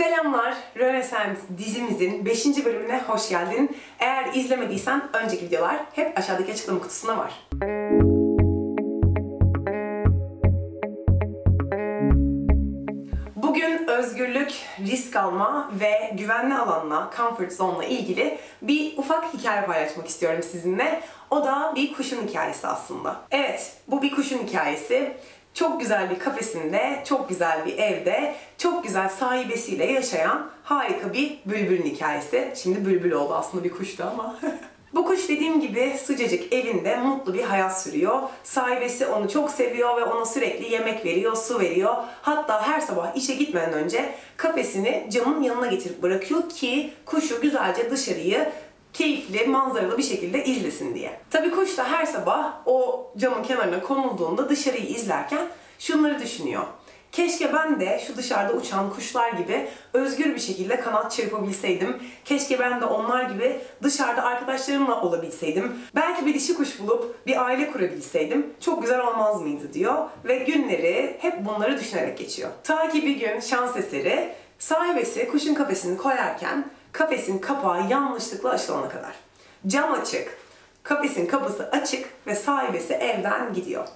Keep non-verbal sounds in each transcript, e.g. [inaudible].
Selamlar, Rönesans dizimizin 5. bölümüne hoş geldin. Eğer izlemediysen önceki videolar hep aşağıdaki açıklama kutusunda var. Bugün özgürlük, risk alma ve güvenli alanla, comfort zone'la ilgili bir ufak hikaye paylaşmak istiyorum sizinle. O da bir kuşun hikayesi aslında. Evet, bu bir kuşun hikayesi. Çok güzel bir kafesinde, çok güzel bir evde, çok güzel sahibesiyle yaşayan harika bir bülbülün hikayesi. Şimdi bülbül oldu aslında bir kuştu ama. [laughs] Bu kuş dediğim gibi sıcacık evinde mutlu bir hayat sürüyor. Sahibesi onu çok seviyor ve ona sürekli yemek veriyor, su veriyor. Hatta her sabah işe gitmeden önce kafesini camın yanına getirip bırakıyor ki kuşu güzelce dışarıyı keyifli, manzaralı bir şekilde izlesin diye. Tabii kuş da her sabah o camın kenarına konulduğunda dışarıyı izlerken şunları düşünüyor. Keşke ben de şu dışarıda uçan kuşlar gibi özgür bir şekilde kanat çırpabilseydim. Keşke ben de onlar gibi dışarıda arkadaşlarımla olabilseydim. Belki bir dişi kuş bulup bir aile kurabilseydim. Çok güzel olmaz mıydı diyor. Ve günleri hep bunları düşünerek geçiyor. Ta ki bir gün şans eseri sahibesi kuşun kafesini koyarken kafesin kapağı yanlışlıkla açılana kadar. Cam açık, kafesin kapısı açık ve sahibesi evden gidiyor.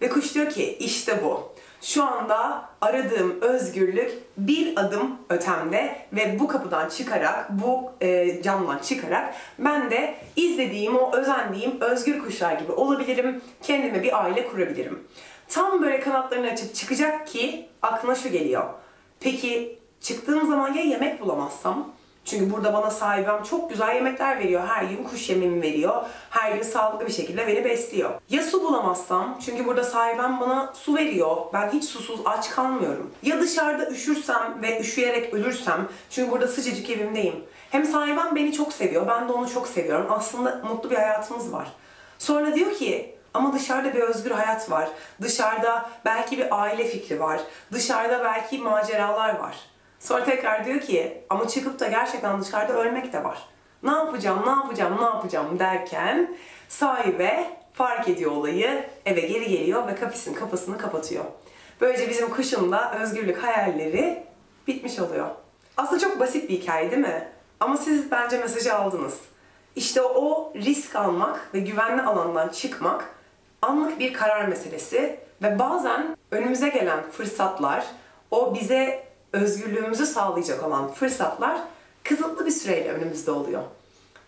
Ve kuş diyor ki işte bu. Şu anda aradığım özgürlük bir adım ötemde ve bu kapıdan çıkarak, bu e, camdan çıkarak ben de izlediğim, o özendiğim özgür kuşlar gibi olabilirim. Kendime bir aile kurabilirim. Tam böyle kanatlarını açıp çıkacak ki aklına şu geliyor. Peki çıktığım zaman ya yemek bulamazsam? Çünkü burada bana sahibim çok güzel yemekler veriyor. Her gün kuş yemimi veriyor. Her gün sağlıklı bir şekilde beni besliyor. Ya su bulamazsam? Çünkü burada sahibim bana su veriyor. Ben hiç susuz aç kalmıyorum. Ya dışarıda üşürsem ve üşüyerek ölürsem? Çünkü burada sıcacık evimdeyim. Hem sahibim beni çok seviyor. Ben de onu çok seviyorum. Aslında mutlu bir hayatımız var. Sonra diyor ki ama dışarıda bir özgür hayat var. Dışarıda belki bir aile fikri var. Dışarıda belki maceralar var. Sonra tekrar diyor ki ama çıkıp da gerçekten dışarıda ölmek de var. Ne yapacağım, ne yapacağım, ne yapacağım derken sahibe fark ediyor olayı, eve geri geliyor ve kafesin kapısını kapatıyor. Böylece bizim kuşun da özgürlük hayalleri bitmiş oluyor. Aslında çok basit bir hikaye değil mi? Ama siz bence mesajı aldınız. İşte o risk almak ve güvenli alandan çıkmak anlık bir karar meselesi ve bazen önümüze gelen fırsatlar o bize özgürlüğümüzü sağlayacak olan fırsatlar kısıtlı bir süreyle önümüzde oluyor.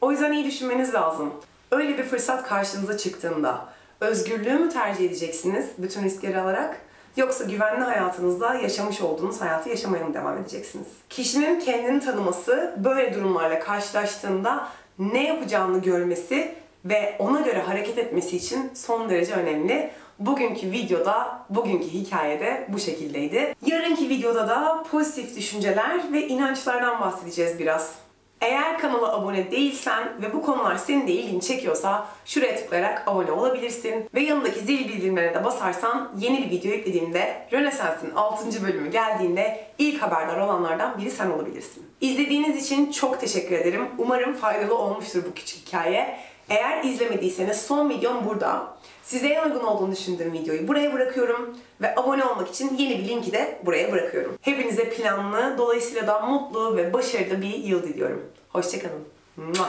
O yüzden iyi düşünmeniz lazım. Öyle bir fırsat karşınıza çıktığında özgürlüğü mü tercih edeceksiniz bütün riskleri alarak yoksa güvenli hayatınızda yaşamış olduğunuz hayatı yaşamaya mı devam edeceksiniz? Kişinin kendini tanıması böyle durumlarla karşılaştığında ne yapacağını görmesi ve ona göre hareket etmesi için son derece önemli. Bugünkü videoda, bugünkü hikayede bu şekildeydi. Yarınki videoda da pozitif düşünceler ve inançlardan bahsedeceğiz biraz. Eğer kanala abone değilsen ve bu konular senin de ilgini çekiyorsa şuraya tıklayarak abone olabilirsin. Ve yanındaki zil bildirimlerine de basarsan yeni bir video yüklediğimde Rönesans'ın 6. bölümü geldiğinde ilk haberdar olanlardan biri sen olabilirsin. İzlediğiniz için çok teşekkür ederim. Umarım faydalı olmuştur bu küçük hikaye. Eğer izlemediyseniz son videom burada. Size en uygun olduğunu düşündüğüm videoyu buraya bırakıyorum ve abone olmak için yeni bir linki de buraya bırakıyorum. Hepinize planlı, dolayısıyla da mutlu ve başarılı bir yıl diliyorum. Hoşçakalın. Mua.